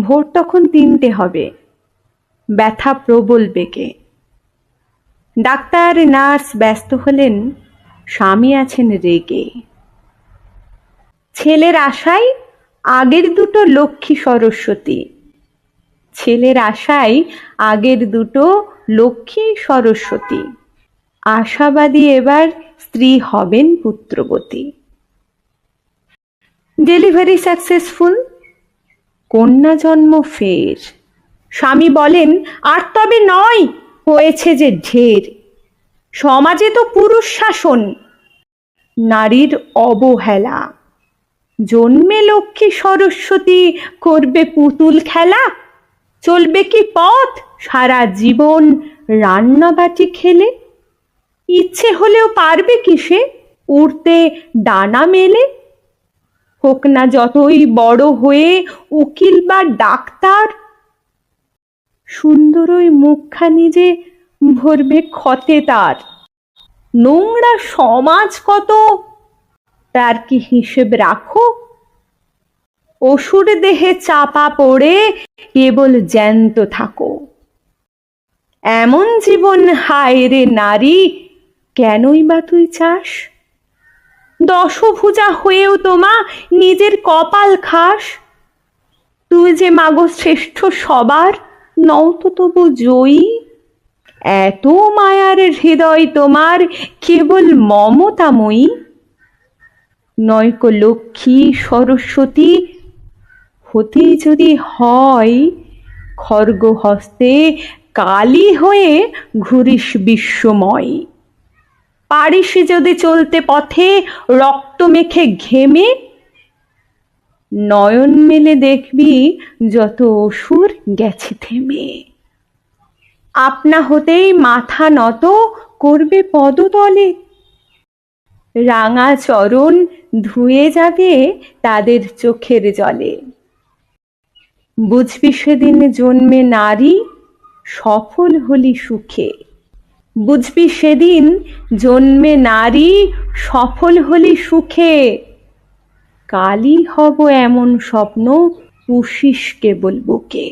ভোর তখন তিনটে হবে। ব্যথা প্রবল বেগে। ডাক্তার, নার্স ব্যস্ত হলেন, স্বামী আছেন রেগে। ছেলের আশায় আগের দুটো লক্ষ্মী সরস্বতী। ছেলের আশায় আগের দুটো লক্ষ্মী সরস্বতী। আশাবাদী এবার স্ত্রী হবেন পুত্রবতী। Delivery successful. কন্যা জন্ম ফের। স্বামী বলেন, আর তবে নয়, হয়েছে যে ঢের। সমাজে তো পুরুষ শাসন, নারীর অবহেলা। জন্মে লক্ষ্মী সরস্বতী করবে পুতুল খেলা, চলবে কি পথ, সারা জীবন রান্নাবাটি খেলে? ইচ্ছে হলেও পারবে কি সে? উড়তে ডানা মেলে হোক না যতই বড় হয়ে উকিল বা ডাক্তার, সুন্দর ওই মুখখানি যে ভরবে ক্ষতে তার। নোংরা সমাজ কত, তার কি হিসেব রাখো? অসুর দেহে চাপা পড়ে কেবল জ্যান্ত থাকো। এমন জীবন হায় রে নারী, কেনই বা তুই চাস? দশভুজা হয়েও তোমা নিজের কপাল খাস। তুই যে মাগো শ্রেষ্ঠ সবার, নও তো তবু জয়ী। এত মায়ার হৃদয় তোমার, কেবল মমতাময়ী। নয়ক লক্ষ্মী সরস্বতী হতেই যদি হয় খর্গ হস্তে কালী হয়ে ঘুরিস বিশ্বময়। পারিস যদি চলতে পথে রক্ত মেখে ঘেমে, নয়ন মেলে দেখবি যত অসুর গেছে থেমে। আপনা হতেই মাথা নত করবে পদতলে। রাঙা চরণ ধুয়ে যাবে তাদের চোখের জলে। বুঝবি সেদিন জন্মে নারী, সফল হলি সুখে। বুঝবি সেদিন জন্মে নারী সফল হলি সুখে। কালই হব এমন স্বপ্ন পুষিস কেবল বুকে